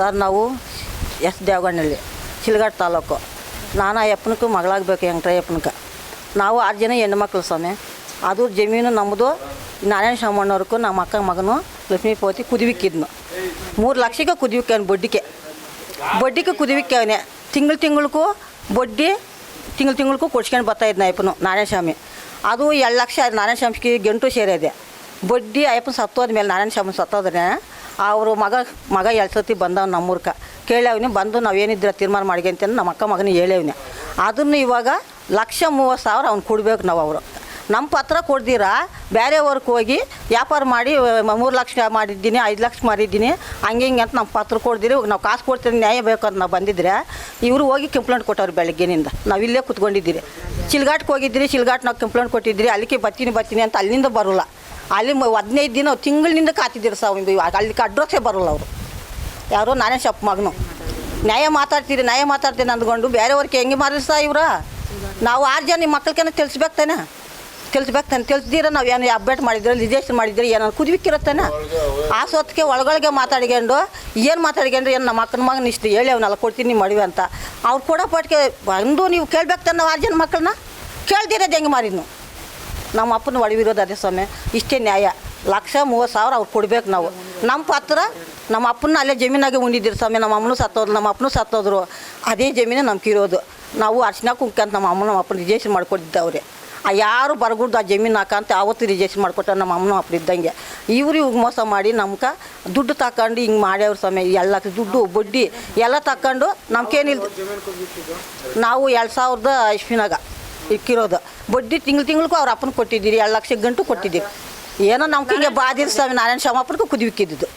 Sir, ನಾವು S ದೇವಗಣ್ಣಲ್ಲಿ ಶಿಲ್ಘಾಟ್ taluk. ನಾನು ಆ ಮಗಳಾಗಬೇಕು ವೆಂಕಟಯ್ಯಪ್ಪನಕ್ಕೆ ನಾವು ಆರು ಜನ ಹೆಣ್ಮಕ್ಳು ಸ್ವಾಮಿ. ಅದು ಜಮೀನು ನಮ್ಮದು ನಾರಾಯಣ ಶಾಮಣ್ಣವ್ರಿಗೂ ನಮ್ಮ ಅಕ್ಕ ಮಗನು ಲಕ್ಷ್ಮೀ ಪೋತಿ ಕುದಿವಿಕ್ಕಿದ್ನು. ಮೂರು ಲಕ್ಷಕ್ಕೆ ಕುದಿವಿಕ್ಕೇನು ಬಡ್ಡಿಗೆ. ಬಡ್ಡಿಗೆ ಕುದಿವಿಕ್ಕೇನೆ ತಿಂಗಳು ತಿಂಗಳಿಗೂ ಬಡ್ಡಿ, ತಿಂಗಳು ತಿಂಗಳಿಗೂ ಕೊಡ್ಸ್ಕೊಂಡು ಬರ್ತಾಯಿದ್ನ ಅಯ್ಯಪ್ಪನು, ನಾರಾಯಣ ಸ್ವಾಮಿ. ಅದು ಎರಡು ಲಕ್ಷ ನಾರಾಯಣ ಸ್ವಾಮಿಗೆ ಗಂಟು ಸೇರಿದೆ ಬಡ್ಡಿ ಅಯ್ಯಪ್ಪನ ಸತ್ತೋದ ಮೇಲೆ ನಾರಾಯಣ ಸ್ವಾಮಿ ಸತ್ತೋದ್ರೆ ಅವರು ಮಗ ಮಗ ಎರಡು ಸತಿ ಬಂದವ್ ನಮ್ಮೂರ್ಕ. ಕೇಳವ್ನಿ ಬಂದು ನಾವೇನಿದ್ರೆ ತೀರ್ಮಾನ ಅಂತ ನಮ್ಮ ಅಕ್ಕ ಮಗನ ಹೇಳೇವ್ನಿ ಅದನ್ನು ಇವಾಗ ಲಕ್ಷ ಮೂವತ್ತು ಸಾವಿರ ಅವ್ನು ಕೊಡ್ಬೇಕು ನಾವು ಅವರು. ನಮ್ಮ ಪತ್ರ ಕೊಡ್ದಿರ? ಬೇರೆಯವ್ರಿಗೆ ಹೋಗಿ ವ್ಯಾಪಾರ ಮಾಡಿ ಮೂರು ಲಕ್ಷ ಮಾಡಿದ್ದೀನಿ, ಐದು ಲಕ್ಷ ಮಾಡಿದ್ದೀನಿ ಹಂಗೆ ಹಿಂಗೆ ಅಂತ ನಮ್ಮ ಪತ್ರ ಕೊಡ್ದಿರಿ ನಾವು ಕಾಸು ಕೊಡ್ತೀವಿ ನ್ಯಾಯ ಬೇಕು ಅಂತ ನಾವು ಬಂದಿದ್ರೆ, ಇವರು ಹೋಗಿ ಕಂಪ್ಲೇಂಟ್ ಕೊಟ್ಟವ್ರು ಬೆಳಗ್ಗೆನಿಂದ. ನಾವು ಇಲ್ಲೇ ಕುತ್ಕೊಂಡಿದ್ದೀರಿ. ಚಿಲ್ಗಾಟ್ಗೆ ಹೋಗಿದ್ದೀರಿ ಚಿಲ್ಗಾಟ್ ನಾವು ಕಂಪ್ಲೇಂಟ್ ಕೊಟ್ಟಿದ್ದೀರಿ, ಅಲ್ಲಿಗೆ ಬರ್ತೀನಿ ಬರ್ತೀನಿ ಅಂತ ಅಲ್ಲಿಂದ ಬರೋಲ್ಲ. ಅಲ್ಲಿ ಹದಿನೈದು ದಿನ ತಿಂಗಳಿನಿಂದ ಕಾತಿದ್ದೀರಿ ಸರ್ ಅಲ್ಲಿ ಅಡ್ರೆಸ್ಸೇ ಬರೋಲ್ಲ ಅವರು. ಯಾರೋ ನಾನೇ ಶಪ್ ಮಗನು. ನ್ಯಾಯ ಮಾತಾಡ್ತೀರಿ, ನ್ಯಾಯ ಮಾತಾಡ್ತೀನಿ ಅಂದ್ಕೊಂಡು ಬೇರೆಯವ್ರಿಗೆ ಹೆಂಗೆ ಮಾರಿ ಸಾ ಇವ್ರ? ನಾವು ಆರು ಜನ ನಿಮ್ಮ ಮಕ್ಕಳಿಗೆ ತಿಳಿಸ್ಬೇಕು ತಾನೆ ತಿಳಿಸ್ಬೇಕು ತಾನೆ ತಿಳಿಸ್ದಿರ ನಾವು ಏನು ಅಪ್ಡೇಟ್ ಮಾಡಿದ್ರೆ ರಿಜಿಸ್ಟರ್ ಮಾಡಿದ್ರೆ, ಏನಾದ್ರು ಕುದಿವಿಕ್ಕಿರುತ್ತಾನೆ ಆ ಸೊತ್ತಿಗೆ ಒಳಗೊಳಗೆ ಮಾತಾಡ್ಕೊಂಡು, ಏನು ಮಾತಾಡ್ಕೊಂಡ್ರೆ ಏನು ನಮ್ಮ ಅಕ್ಕನ ಮಗನ ಇಷ್ಟು ಹೇಳಿ ಅವನ್ನೆಲ್ಲ ಕೊಡ್ತೀನಿ ಮಡಿವೆ ಅಂತ. ಅವ್ರು ಕೊಡೋ ಪಟ್ಟಿಗೆ ಬಂದು ನೀವು ಕೇಳ್ಬೇಕು ತಾನೆ ಆರು ಜನ ಮಕ್ಕಳನ್ನ ಕೇಳ್ದಿರೋದು ಹೆಂಗೆ ಮಾರಿದ್ನು? ನಮ್ಮ ಅಪ್ಪನ ಒಳವಿರೋದು ಅದೇ ಸ್ವಾಮಿ. ಇಷ್ಟೇ ನ್ಯಾಯ. ಲಕ್ಷ ಮೂವತ್ತು ಸಾವಿರ ಅವ್ರು ಕೊಡ್ಬೇಕು ನಾವು. ನಮ್ಮ ಪತ್ರ ನಮ್ಮ ಅಪ್ಪನ ಅಲ್ಲೇ ಜಮೀನಾಗೆ ಉಂಡಿದ್ದೀರಿ ಸ್ವಾಮಿ. ನಮ್ಮ ಅಮ್ಮನೂ ಸತ್ತೋದ್ರು, ನಮ್ಮ ಅಪ್ಪನೂ ಸತ್ತೋದ್ರು. ಅದೇ ಜಮೀನು ನಮ್ಗೆ ಇರೋದು. ನಾವು ಅರ್ಶಿನ ಕುಂಕಂತ ನಮ್ಮ ಅಮ್ಮನ ಅಪ್ಪನ ರಿಜೇಷನ್ ಮಾಡ್ಕೊಟ್ಟಿದ್ದವ್ರೆ. ಆ ಯಾರು ಬರಗುಡ್ದು ಆ ಜಮೀನು ಹಾಕಂತ ಆವತ್ತು ರಿಜೆಕ್ಷನ್ ಮಾಡ್ಕೊಟ್ಟ ನಮ್ಮ ಅಮ್ಮನ ಅಪ್ಪನ ಇದ್ದಂಗೆ. ಇವ್ರು ಇವಾಗ ಮೋಸ ಮಾಡಿ ನಮ್ಗೆ ದುಡ್ಡು ತಗೊಂಡು ಹಿಂಗೆ ಮಾಡ್ಯವ್ರ ಸ್ವಾಮಿ. ಎಲ್ಲ ದುಡ್ಡು, ಬಡ್ಡಿ ಎಲ್ಲ ತಗೊಂಡು ನಮ್ಗೇನಿಲ್ಲ ನಾವು ಎರಡು ಸಾವಿರದ ಇಸ್ವಿನಾಗ ಇಕ್ಕಿರೋದು. ಬಡ್ಡಿ ತಿಂಗಳು ತಿಂಗಳಿಗೂ ಅವ್ರ ಅಪ್ಪನ ಕೊಟ್ಟಿದ್ದೀರಿ, ಎರಡು ಲಕ್ಷ ಗಂಟು ಕೊಟ್ಟಿದ್ದೀರಿ. ಏನೋ ನಮ್ಗೆ ಹಿಂಗೆ ಬಾದಿರ್ಸ್ತಾವೆ ನಾರಾಯಣ ಶಾಮಪ್ಪನಿಗೂ ಕುದಿವಿಕ್ಕಿದ್ದು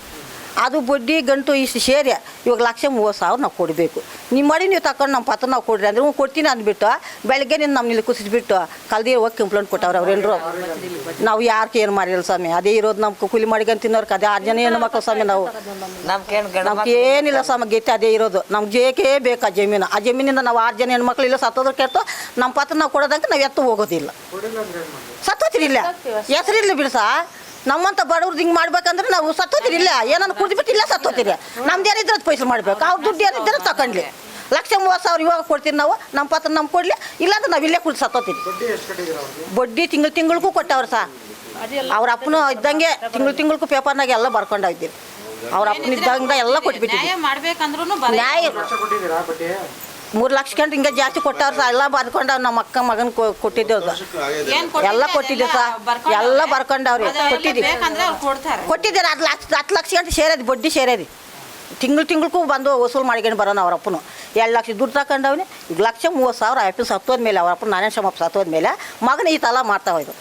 ಅದು ಬಡ್ಡಿ ಗಂಟು ಇಷ್ಟು ಸೇರಿ ಇವಾಗ ಲಕ್ಷ ಮೂವತ್ತು ಸಾವಿರ ನಾವು ಕೊಡಬೇಕು. ನಿಮ್ಮ ಮಾಡಿ ನೀವು ತಕೊಂಡು ನಮ್ಮ ಪತ್ರ ನಾವು ಕೊಡ್ರಿ ಅಂದ್ರೆ ಹ್ಞೂ ಕೊಡ್ತೀನಿ ಅಂದ್ಬಿಟ್ಟು ಬೆಳಗ್ಗೆ ನಿನ್ನ ನಮ್ಮ ಇಲ್ಲಿ ಕುಸಿಸ್ಬಿಟ್ಟು ಕಲ್ದಿ ಹೋಗಿ ಕಂಪ್ಲೇಂಟ್ ಕೊಟ್ಟವ್ರು ಅವ್ರೆಲ್ಲರೂ ನಾವು ಯಾರಕ್ಕೆ ಏನು ಮಾಡಿಲ್ಲ ಸ್ವಾಮಿ, ಅದೇ ಇರೋದು ನಮ್ಮ ಕೂಲಿ ಮಾಡ್ಕೊಂಡು ತಿನ್ನೋರ್ಗೆ ಅದೇ ಆರು ಜನ ಹೆಣ್ಣು ಮಕ್ಕಳು ಸ್ವಾಮಿ ನಾವು. ನಮ್ಗೆ ಏನಿಲ್ಲ ಸ್ವಾಮಿ, ಗೆತ್ತೆ ಅದೇ ಇರೋದು. ನಮ್ಗೆ ಜೇಕೇ ಬೇಕು ಆ ಜಮೀನು. ಆ ಜಮೀನಿಂದ ನಾವು ಆರು ಜನ ಹೆಣ್ಮಕ್ಳು ಇಲ್ಲ ಸತ್ತೋದ್ರ ಕೆಟ್ಟು ನಮ್ಮ ಪತ್ರ ನಾವು ಕೊಡೋದಂಗೆ ನಾವು ಎತ್ತು ಹೋಗೋದಿಲ್ಲ. ಸತ್ತೋತಿರಿ ಇಲ್ಲ. ಹೆಸರಿಲ್ಲ ಬಿಡ್ಸ? ನಮ್ಮಂತ ಬಡವ್ರದ್ದು ಹಿಂಗೆ ಮಾಡ್ಬೇಕಂದ್ರೆ ನಾವು ಸತ್ತೋತಿರಿ ಇಲ್ಲ? ಏನನ್ನ ಕುಡಿದ್ಬಿಟ್ಟು ಇಲ್ಲ ಸತ್ತೋತಿರಿ? ನಮ್ದು ಏನಿದ್ರೆ ಅದು ಪೈಸೆ ಮಾಡ್ಬೇಕು. ಅವ್ರ ದುಡ್ಡು ಏನಿದ್ರೆ ತಕೊಂಡ್ಲಿ ಲಕ್ಷ ಮೂವತ್ತು ಸಾವಿರ ಇವಾಗ ಕೊಡ್ತೀವಿ ನಾವು. ನಮ್ಮ ಪಾತ್ರ ನಮ್ಗೆ ಕೊಡಲಿ. ಇಲ್ಲಾಂದ್ರೆ ನಾವು ಇಲ್ಲೇ ಕುಡಿದು ಸತ್ತೋತೀರಿ. ಬಡ್ಡಿ ತಿಂಗಳು ತಿಂಗಳಿಗೂ ಕೊಟ್ಟವ್ರು ಸಾ. ಅವ್ರ ಅಪ್ಪನು ಇದ್ದಂಗೆ ತಿಂಗಳು ತಿಂಗಳಿಗೂ ಪೇಪರ್ನಾಗ ಎಲ್ಲ ಬರ್ಕೊಂಡು ಹೋಗ್ತೀರಿ ಅವ್ರ ಅಪ್ಪನ ಇದ್ದಂಗೆ ಎಲ್ಲ ಕೊಟ್ಬಿಟ್ಟಿದ್ದೀವಿ ನ್ಯಾಯ ಮೂರು ಲಕ್ಷ ಕಂಡ್ರೆ ಹಿಂಗೆ ಜಾಸ್ತಿ ಕೊಟ್ಟವ್ರ ಎಲ್ಲ ಬರ್ಕೊಂಡವ್ ನಮ್ಮ ಅಕ್ಕ ಮಗನ ಕೊಟ್ಟಿದ್ದೇವೆ ಏನ್ ಎಲ್ಲ ಕೊಟ್ಟಿದ್ದೆ? ಸಾ. ಎಲ್ಲ ಬರ್ಕೊಂಡವ್ರಿ. ಕೊಟ್ಟಿದ್ದೀವಿ. ಅದು ಕೊಟ್ಟಿದ್ದಾರೆ ಹತ್ತು ಲಕ್ಷ ಹತ್ತು ಲಕ್ಷ ಗಂಟೆ ಸೇರದಿ ಬಡ್ಡಿ ಸೇರದಿ. ತಿಂಗಳು ತಿಂಗಳಿಗೂ ಬಂದು ವಸೂಲು ಮಾಡ್ಕೊಂಡು ಬರೋಣ ಅವ್ರಪ್ಪನು ಎರಡು ಲಕ್ಷ ದುಡ್ಡು ತಗೊಂಡವ್ನಿ ಈಗ ಲಕ್ಷ ಮೂವತ್ತು ಸಾವಿರ ಆಫೀಸ್ ಹತ್ತೋದ್ಮೇಲೆ ಅವ್ರ ಅಪ್ಪನ ನಾರಾಯಣ ಶಮಪ್ಪ ಸತ್ತೋದ ಮೇಲೆ ಮಗನ ಈ ತಲ ಮಾಡ್ತಾ ಹೋಯ್ತು